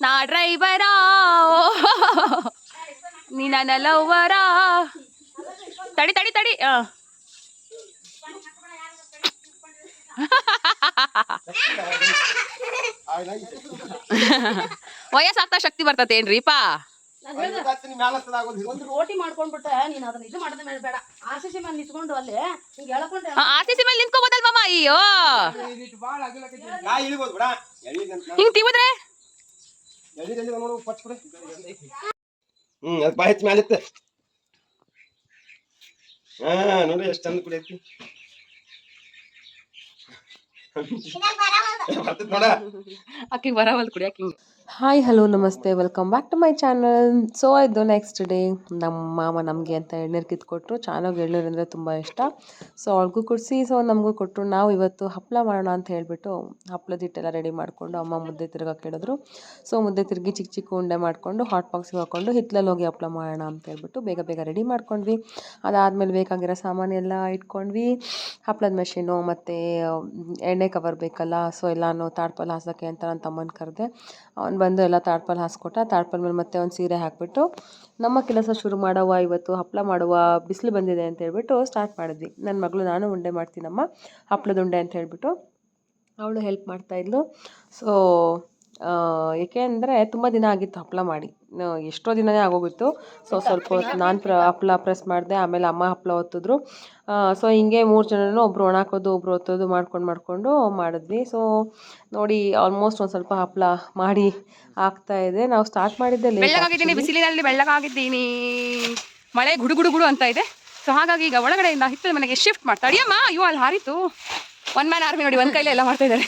ನಾ ಡ್ರೈವರಾ? ನೀ ನನ್ನ ಲವ್ವರಾ ತಡಿ ತಡಿ ತಡಿ. ವಯಸ್ಸಾಗ್ತಾ ಶಕ್ತಿ ಬರ್ತತೇನ್ರಿಪಾ? ಒಂದು ರೋಟಿ ಮಾಡ್ಕೊಂಡ್ಬಿಟ್ಟ ನೀನ್ ಅದನ್ನ ಇದು ಮಾಡದ ಮೇಲೆ ಬೇಡ. ಆರ್ ಸಿ ಸಿ ಮೇಲೆ ನಿಂತ್ಕೊಂಡು ಅಲ್ಲಿ ಹಿಂಗ್ ಆರ್ ಸಿ ಸಿ ಮೇಲೆ ನಿಂತ್ಕೋಬೋದಲ್ವಮ್ಮ ಅಯ್ಯೋ ಹಿಂಗ್ ತಿವಿದ್ರೆ? ಹ್ಮ್ ಅದು ಬಾಯಿ ಹೆಚ್ಚು ಮ್ಯಾಲಿತ್ತು ಹಾ ಎಷ್ಟು ಚಂದ ಅಕ್ಕಿಗೆ ಬರವಲ್ ಕುಡಿಯಕ್ಕೆ ಹಿಂಗೆ ಹಾಯ್ ಹಲೋ ನಮಸ್ತೆ. Welcome back to my channel so ಇದು ನೆಕ್ಸ್ಟ್ ಡೇ ನಮ್ಮ ಮಾಮ ನಮಗೆ ಅಂತ ಎಳ್ನೀರು ಕಿತ್ಕೊಟ್ರು. ಚೆನ್ನಾಗಿ ಎಳ್ನೀರು ಅಂದರೆ ತುಂಬ ಇಷ್ಟ. ಸೊ ಅವ್ಳಿಗೂ ಕೊಡಿಸಿ ಸೊ ನಮಗೂ ಕೊಟ್ಟರು ನಾವು ಇವತ್ತು ಹಪ್ಪಳ ಮಾಡೋಣ ಅಂತ ಹೇಳಿಬಿಟ್ಟು ಹಪ್ಪಳದ ಹಿಟ್ಟೆಲ್ಲ ರೆಡಿ ಮಾಡಿಕೊಂಡು ಅಮ್ಮ ಮುದ್ದೆ ತಿರ್ಗಾ ಹೇಳಿದ್ರು ಸೊ ಮುದ್ದೆ ತಿರುಗಿ ಚಿಕ್ಕ ಚಿಕ್ಕ ಉಂಡೆ ಮಾಡಿಕೊಂಡು ಹಾಟ್ ಬಾಕ್ಸಿಗೆ ಹಾಕ್ಕೊಂಡು ಹಿತ್ತಲಲ್ಲಿ ಹೋಗಿ ಹಪ್ಪಳ ಮಾಡೋಣ ಅಂತ ಹೇಳ್ಬಿಟ್ಟು ಬೇಗ ಬೇಗ ರೆಡಿ ಮಾಡ್ಕೊಂಡ್ವಿ. ಅದಾದಮೇಲೆ ಬೇಕಾಗಿರೋ ಸಾಮಾನೆಲ್ಲ ಇಟ್ಕೊಂಡ್ವಿ. ಹಪ್ಪಳದ ಮೆಷಿನು ಮತ್ತು, ಎಣ್ಣೆ ಕವರ್ ಬೇಕಲ್ಲ. ಸೊ ಎಲ್ಲಾನು ತಾಡ್ಪಲ್ಲ ಹಾಸೋಕ್ಕೆ ಅಂತ ನನ್ನ ತಮ್ಮನ ಕರೆದೆ. ಅವ್ನು ಬಂದು ಎಲ್ಲ ತಾಡ್ಪಲ್ ಹಾಸ್ಕೊಟ್ಟ, ತಾಡ್ಪಲ್ ಮೇಲೆ ಮತ್ತೆ ಒಂದು ಸೀರೆ ಹಾಕಿಬಿಟ್ಟು ನಮ್ಮ ಕೆಲಸ ಶುರು ಮಾಡುವ, ಇವತ್ತು ಹಪ್ಪಳ ಮಾಡುವ ಬಿಸಿಲು ಬಂದಿದೆ ಅಂತ ಹೇಳ್ಬಿಟ್ಟು ಸ್ಟಾರ್ಟ್ ಮಾಡಿದ್ವಿ. ನನ್ನ ಮಗಳು ನಾನು ಉಂಡೆ ಮಾಡ್ತೀನಮ್ಮ ಹಪ್ಪಳದ ಉಂಡೆ ಅಂತ ಹೇಳ್ಬಿಟ್ಟು ಅವಳು ಹೆಲ್ಪ್ ಮಾಡ್ತಾಯಿದ್ಲು ಸೊ ಏಕೆ ಅಂದರೆ ತುಂಬ ದಿನ ಆಗಿತ್ತು ಹಪ್ಪಳ ಮಾಡಿ. ಎಷ್ಟೋ ದಿನನೇ ಆಗೋಗಿತ್ತು. ಸೊ ಸ್ವಲ್ಪ ಹೊತ್ತು ನಾನು ಪ್ರ ಹಪ್ಳ ಪ್ರೆಸ್ ಮಾಡಿದೆ ಆಮೇಲೆ ಅಮ್ಮ ಹಪ್ಳ ಒತ್ತಿದ್ರು. ಸೊ ಹಿಂಗೆ ಮೂರು ಜನರೂ ಒಬ್ರು ಒಣ ಹಾಕೋದು ಒಬ್ರು ಒತ್ತೋದು ಮಾಡ್ಕೊಂಡು ಮಾಡಿಕೊಂಡು ಮಾಡಿದ್ವಿ. ಸೊ ನೋಡಿ ಆಲ್ಮೋಸ್ಟ್ ಒಂದು ಸ್ವಲ್ಪ ಹಪ್ಪಳ ಮಾಡಿ ಆಗ್ತಾ ಇದೆ. ನಾವು ಸ್ಟಾರ್ಟ್ ಮಾಡಿದ್ದೆ ಬೆಳ್ಳಗಾಗಿದ್ದೀನಿ. ಬಿಸಿಲಿನಲ್ಲಿ ಬೆಳ್ಳಗಾಗಿದ್ದೀನಿ. ಮಳೆ ಗುಡು ಗುಡು ಗುಡು ಅಂತ ಇದೆ. ಸೊ ಹಾಗಾಗಿ ಈಗ ಒಳಗಡೆಯಿಂದ ಹಿತ್ತಲ ಮನೆಗೆ ಶಿಫ್ಟ್ ಮಾಡ್ತಾ ಅಡಿಯಮ್ಮ ಅಯ್ಯೋ ಅಲ್ಲಿ ಹಾರಿತು. ಒನ್ ಮ್ಯಾನ್ ಆರ್ಮಿ ನೋಡಿ ಒಂದು ಕೈಲೇ ಎಲ್ಲ ಮಾಡ್ತಾ ಇದ್ದಾರೆ.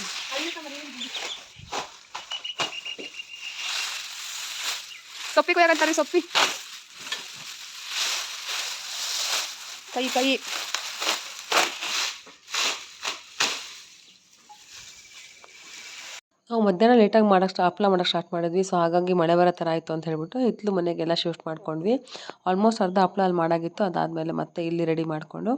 ಸೊಪ್ಪಿ ಕೊಯ್ಯಾಗಂತಾರೆ ಸೊಪ್ಪಿ ಕೈ ಕೈ ನಾವು ಮಧ್ಯಾಹ್ನ ಲೇಟಾಗಿ ಮಾಡೋಕ್ಕೆ ಸ್ಟಾ ಹಪ್ಪಳ ಮಾಡೋಕ್ಕೆ ಸ್ಟಾರ್ಟ್ ಮಾಡಿದ್ವಿ. ಸೊ ಹಾಗಾಗಿ ಮಳೆ ಬರೋ ಥರ ಆಯಿತು ಅಂತ ಹೇಳ್ಬಿಟ್ಟು ಹಿತ್ತಲು ಮನೆಗೆಲ್ಲ ಶಿಫ್ಟ್ ಮಾಡ್ಕೊಂಡ್ವಿ. ಆಲ್ಮೋಸ್ಟ್ ಅರ್ಧ ಹಪ್ಪಳ ಅಲ್ಲಿ ಮಾಡಾಗಿತ್ತು. ಅದಾದಮೇಲೆ ಮತ್ತೆ ಇಲ್ಲಿ ರೆಡಿ ಮಾಡಿಕೊಂಡು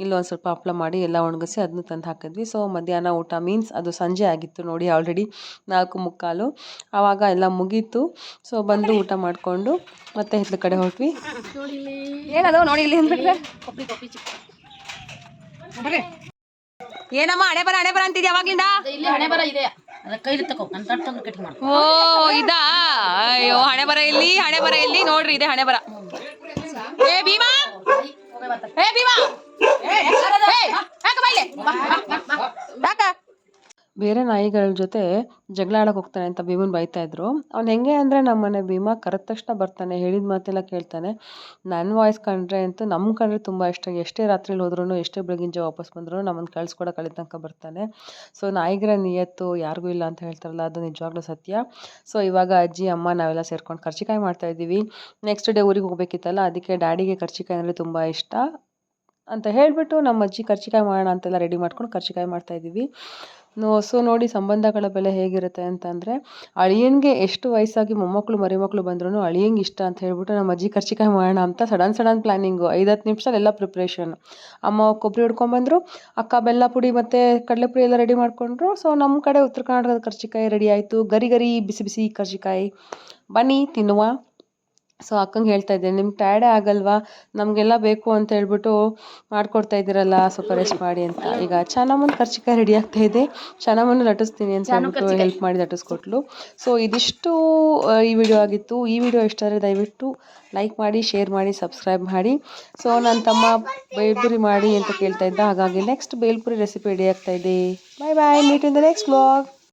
ಇಲ್ಲಿ ಒಂದು ಸ್ವಲ್ಪ ಹಪ್ಪಳ ಮಾಡಿ ಎಲ್ಲ ಒಣಗಿಸಿ ಅದನ್ನು ತಂದು ಹಾಕಿದ್ವಿ. ಸೊ ಮಧ್ಯಾಹ್ನ ಊಟ ಮೀನ್ಸ್ ಅದು ಸಂಜೆ ಆಗಿತ್ತು ನೋಡಿ ಆಲ್ರೆಡಿ ನಾಲ್ಕು ಮುಕ್ಕಾಲು. ಆವಾಗ ಎಲ್ಲ ಮುಗೀತು. ಸೊ ಬಂದು ಊಟ ಮಾಡಿಕೊಂಡು ಮತ್ತೆ ಹಿತ್ತಲ ಕಡೆ ಹೊರಟ್ವಿ. ಏನದು ನೋಡಿ ಇಲ್ಲಿ ಏನಮ್ಮ ಹಣೆ ಬರ ಹಣೆ ಬರ ಅಂತಿದ್ಯಾ ಅವಾಗ್ಲಿಂದ ಇಲ್ಲಿ ಹಣೆ ಬರ ಇದೆ. ಓ, ಇದಾ? ಅಯ್ಯೋ, ಹಣೆ ಬರ ಇಲ್ಲಿ, ಹಣೆ ಬರ ಇಲ್ಲಿ. ನೋಡ್ರಿ, ಇದೆ ಹಣೆ ಬರ. ಏ, ಭೀಮಾ! ಏ, ಭೀಮಾ ಏ, ಯಾಕ ಬಾ ಇಲ್ಲಿ? ಯಾಕ ಬೇರೆ ನಾಯಿಗಳ ಜೊತೆ ಜಗಳ ಹೋಗ್ತಾನೆ ಅಂತ ಭೀಮನ್ ಬೈತಾ ಇದ್ರು. ಅವ್ನು ಹೆಂಗೆ ಅಂದರೆ ನಮ್ಮನೆ ಭೀಮ ಕರೆದ ತಕ್ಷಣ ಬರ್ತಾನೆ, ಹೇಳಿದ ಮಾತೆಲ್ಲ ಕೇಳ್ತಾನೆ. ನನ್ನ ವಾಯ್ಸ್ ಕಂಡ್ರೆ ಅಂತೂ ನಮ್ಮ ಕಂಡ್ರೆ ತುಂಬ ಇಷ್ಟ. ಎಷ್ಟೇ ರಾತ್ರಿಲಿ ಹೋದ್ರೂ ಎಷ್ಟೇ ಬೆಳಗಿನ ಜಾವ ವಾಪಸ್ ಬಂದರೂ ನಮ್ಮನ್ನು ಕಳ್ಸ್ಕೊಡಕ್ಕೆ ಅಲ್ಲಿ ತನಕ ಬರ್ತಾನೆ. ಸೊ ನಾಯಿಗರ ನಿಯತ್ತು ಯಾರಿಗೂ ಇಲ್ಲ ಅಂತ ಹೇಳ್ತಾರಲ್ಲ, ಅದು ನಿಜವಾಗ್ಲೂ ಸತ್ಯ. ಸೊ ಇವಾಗ ಅಜ್ಜಿ, ಅಮ್ಮ ನಾವೆಲ್ಲ ಸೇರ್ಕೊಂಡು ಕರ್ಚಿಕಾಯಿ ಮಾಡ್ತಾ ಇದ್ದೀವಿ. ನೆಕ್ಸ್ಟ್ ಡೇ ಊರಿಗೆ ಹೋಗ್ಬೇಕಿತ್ತಲ್ಲ, ಅದಕ್ಕೆ ಡ್ಯಾಡಿಗೆ ಕರ್ಚಿಕಾಯಿ ಅಂದರೆ ತುಂಬ ಇಷ್ಟ ಅಂತ ಹೇಳಿಬಿಟ್ಟು ನಮ್ಮ ಅಜ್ಜಿ ಕರ್ಚಿಕಾಯಿ ಮಾಡೋಣ ಅಂತೆಲ್ಲ ರೆಡಿ ಮಾಡ್ಕೊಂಡು ಕರ್ಚಿಕಾಯಿ ಮಾಡ್ತಾ ಇದ್ದೀವಿ. ನೋ ಸೊ ನೋಡಿ ಸಂಬಂಧಗಳ ಬೆಲೆ ಹೇಗಿರುತ್ತೆ ಅಂತಂದರೆ, ಅಳಿಯನ್ಗೆ ಎಷ್ಟು ವಯಸ್ಸಾಗಿ ಮೊಮ್ಮಕ್ಕಳು ಮರಿಮಕ್ಕಳು ಬಂದ್ರೂ ಅಳಿಯಂಗೆ ಇಷ್ಟ ಅಂತ ಹೇಳ್ಬಿಟ್ಟು ನಮ್ಮ ಅಜ್ಜಿ ಕರ್ಚಿಕಾಯಿ ಮಾಡೋಣ ಅಂತ ಸಡನ್ ಸಡನ್ ಪ್ಲ್ಯಾನಿಂಗು ಐದು ಹತ್ತು ನಿಮಿಷದಲ್ಲಿ ಎಲ್ಲ ಪ್ರಿಪ್ರೇಷನ್ ಅಮ್ಮ ಕೊಬ್ಬರಿ ಹಿಡ್ಕೊಂಬಂದರು ಅಕ್ಕ ಬೆಲ್ಲ ಪುಡಿ ಮತ್ತು ಕಡಲೆಪುಡಿ ಎಲ್ಲ ರೆಡಿ ಮಾಡಿಕೊಂಡ್ರು. ಸೊ ನಮ್ಮ ಕಡೆ ಉತ್ತರ ಕರ್ನಾಟಕದ ಕರ್ಚಿಕಾಯಿ ರೆಡಿ ಆಯಿತು. ಗರಿ ಗರಿ ಬಿಸಿ ಬಿಸಿ ಕರ್ಚಿಕಾಯಿ. ಬನ್ನಿ, ತಿನ್ನುವ. ಸೊ ಅಕ್ಕಂಗೆ ಹೇಳ್ತಾ ಇದ್ದೆ ನಿಮ್ಗೆ ಟಯರ್ಡೇ ಆಗಲ್ವಾ? ನಮಗೆಲ್ಲ ಬೇಕು ಅಂತ ಹೇಳ್ಬಿಟ್ಟು ಮಾಡ್ಕೊಡ್ತಾ ಇದ್ದೀರಲ್ಲ ಸ್ವಲ್ಪ ರೆಸ್ಟ್ ಮಾಡಿ ಅಂತ. ಈಗ ಚೆನ್ನಾಮನ್ ಕರ್ಚಿಕಾಯಿ ರೆಡಿ ಆಗ್ತಾ ಇದೆ. ಚೆನ್ನಾಮನ್ನು ಲಟ್ಟಿಸ್ತೀನಿ ಅಂತ ಹೇಳ್ಬಿಟ್ಟು ಹೆಲ್ಪ್ ಮಾಡಿ ಲಟ್ಟಿಸ್ಕೊಟ್ಲು ಸೊ ಇದಿಷ್ಟು ಈ ವಿಡಿಯೋ ಆಗಿತ್ತು. ಈ ವಿಡಿಯೋ ಇಷ್ಟ ಆದರೆ ದಯವಿಟ್ಟು ಲೈಕ್ ಮಾಡಿ ಶೇರ್ ಮಾಡಿ ಸಬ್ಸ್ಕ್ರೈಬ್ ಮಾಡಿ. ಸೊ ನನ್ನ ತಮ್ಮ ಬೇಲ್ಪುರಿ ಮಾಡಿ ಅಂತ ಕೇಳ್ತಾ ಇದ್ದ. ಹಾಗಾಗಿ ನೆಕ್ಸ್ಟ್ ಬೇಲ್ಪುರಿ ರೆಸಿಪಿ ರೆಡಿ ಆಗ್ತಾ ಇದೆ. Bye bye meet in the next blog